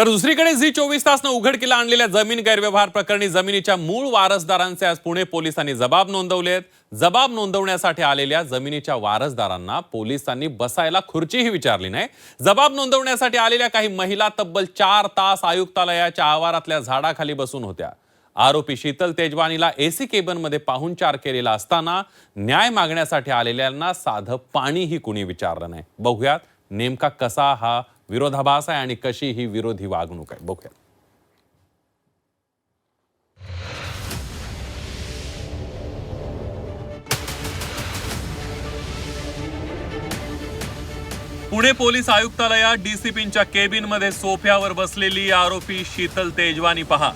तर दुसरीकडे झी चोवीस तासनं उघडकीला आणलेल्या जमीन गैरव्यवहार प्रकरणी जमिनीच्या मूळ वारसदारांचे आज पुणे पोलिसांनी जबाब नोंदवलेत जबाब नोंदवण्यासाठी आलेल्या जमिनीच्या वारसदारांना पोलिसांनी बसायला खुर्चीही विचारली नाही. जबाब नोंदवण्यासाठी आलेल्या काही महिला तब्बल चार तास आयुक्तालयाच्या आवारातल्या झाडाखाली बसून होत्या. आरोपी शीतल तेजवानीला एसी केबनमध्ये पाहुणचार केलेला असताना न्याय मागण्यासाठी आलेल्यांना साधं पाणीही कुणी विचारलं नाही. बघूयात नेमका कसा हा विरोधाभास आहे आणि कशी ही विरोधी वागणूक आहे? बघूया. पुणे पोलीस आयुक्तालयात डीसीपींच्या केबिनमध्ये सोफ्यावर बसलेली आरोपी शीतल तेजवानी पहा.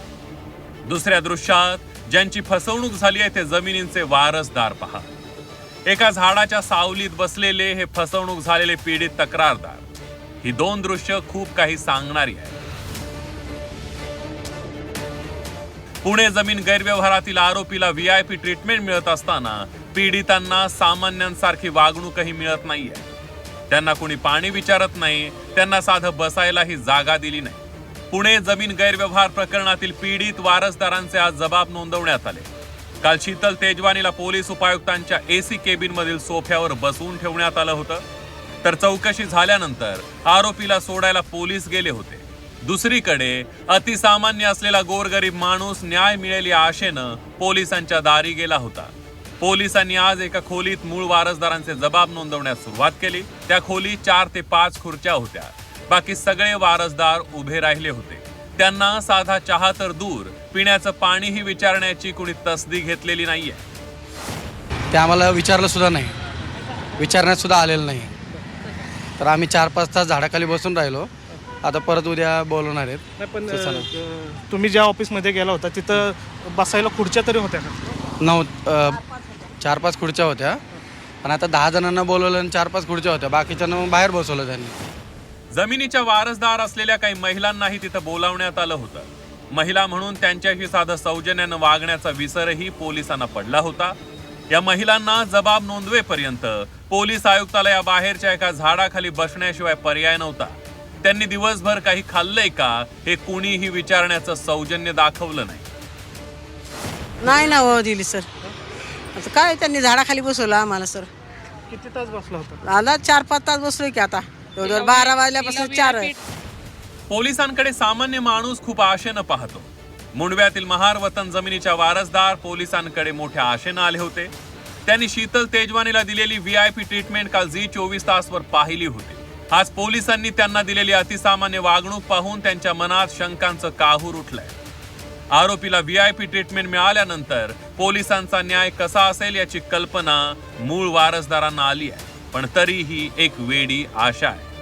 दुसऱ्या दृश्यात ज्यांची फसवणूक झाली आहे ते जमिनींचे वारसदार पहा. एका झाडाच्या सावलीत बसलेले हे फसवणूक झालेले पीडित तक्रारदार. ही दोन दृश्य खूप काही सांगणारी आहे पुणे जमीन गैरव्यवहारातील आरोपीला व्ही आय पी ट्रीटमेंट मिळत असताना पीडितांना सामान्यांसारखी वागणूकही मिळत नाहीये. त्यांना कुणी पाणी विचारत नाही त्यांना साधं बसायलाही जागा दिली नाही. पुणे जमीन गैरव्यवहार प्रकरणातील पीडित वारसदारांचे आज जबाब नोंदवण्यात आले. काल शीतल तेजवानीला पोलीस उपायुक्तांच्या एसी केबिनमधील सोफ्यावर बसवून ठेवण्यात आलं होतं. तर चौकशी झाल्यानंतर आरोपीला सोडायला पोलीस गेले होते. दुसरीकडे अतिसामान्य असलेला गोरगरीब माणूस न्याय मिळेल या आशेनं पोलिसांच्या दारी गेला होता. पोलिसांनी आज एका खोलीत मूळ वारसदारांचे जबाब नोंदवण्यास सुरुवात केली. त्या खोलीत चार ते पाच खुर्च्या होत्या. बाकी सगळे वारसदार उभे राहिले होते. त्यांना साधा चहा तर दूर पिण्याचं पाणीही विचारण्याची कुणी तसदी घेतलेली नाहीये. ते आम्हाला विचारलं सुद्धा नाही. विचारण्यात सुद्धा आलेलं नाही. तर आम्ही चार पाच तास झाडाखाली बसून राहिलो. आता परत उद्या बोलवणार आहेत. नाही पण तसं नाही. अ, तुम्ही ज्या ऑफिसमध्ये गेला होता तिथं बसायला खुर्च्या तरी होत्या का? नऊ अ, चार पाच खुर्च्या होत्या. पण आता दहा जणांना बोलवलं आणि चार पाच खुर्च्या होत्या. बाकीच्यांना मग बाहेर बसवलं त्यांनी. जमिनीच्या वारसदार असलेल्या काही महिलांनाही तिथं बोलावण्यात आलं होतं. महिला म्हणून त्यांच्याशी साधं सौजन्यानं वागण्याचा विसरही पोलिसांना पडला होता. या महिलांना जबाब नोंदवेपर्यंत पोलीस आयुक्तालयाबाहेरच्या एका झाडाखाली बसण्याशिवाय पर्याय नव्हता. त्यांनी दिवसभर काही खाल्लंय का हे कुणीही विचारण्याचं सौजन्य दाखवलं नाही. नाही ना हो दिली सर. आता काय त्यांनी झाडाखाली बसवलं आम्हाला सर? किती तास बसला होता? आला चार पाच तास बसलोय की आता. जवळजवळ बारा वाजल्यापासून चार पोलिसांकडे सामान्य माणूस खूप आशेनं पाहतो. मुंडव्यातील महार वतन जमिनीच्या वारसदार पोलिसांकडे मोठ्या आशेनं आले होते. त्यांनी शीतल तेजवानीला दिलेली व्ही आय पी ट्रीटमेंट काल झी चोवीस तासवर पाहिली होती. आज पोलिसांनी त्यांना दिलेली अतिसामान्य वागणूक पाहून त्यांच्या मनात शंकांचं काहूर उठलंय. आरोपीला व्ही आय पी ट्रीटमेंट मिळाल्यानंतर पोलिसांचा न्याय कसा असेल याची कल्पना मूळ वारसदारांना आली आहे पण तरीही एक वेडी आशा आहे.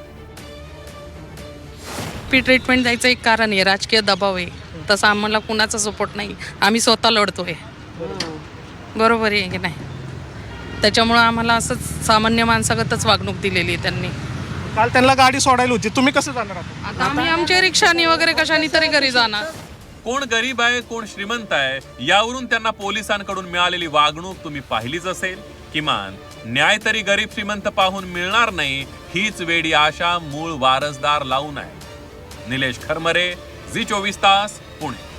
पी ट्रीटमेंट द्यायचं एक कारण आहे राजकीय दबाव आहे. तसं आम्हाला कुणाचा सपोर्ट नाही. आम्ही स्वतः लढतोय. बरोबर आहे की नाही? त्याच्यामुळं आम्हाला असंच सामान्य माणसागतच वागणूक दिलेली आहे त्यांनी. काल त्यांना गाडी सोडायला होती. तुम्ही कसं जाणार आता? आता आम्ही आमच्या रिक्षानी वगैरे कशानी तरी घरी जाणार. कोण गरीब आहे कोण श्रीमंत आहे यावरून त्यांना पोलिसांकडून मिळालेली वागणूक तुम्ही पाहिलीच असेल. किमान न्याय तरी गरीब श्रीमंत पाहून मिळणार नाही हीच वेडी आशा मूळ वारसदार लावून आहे. निलेश खरमरे झी चोवीस तास पुणे.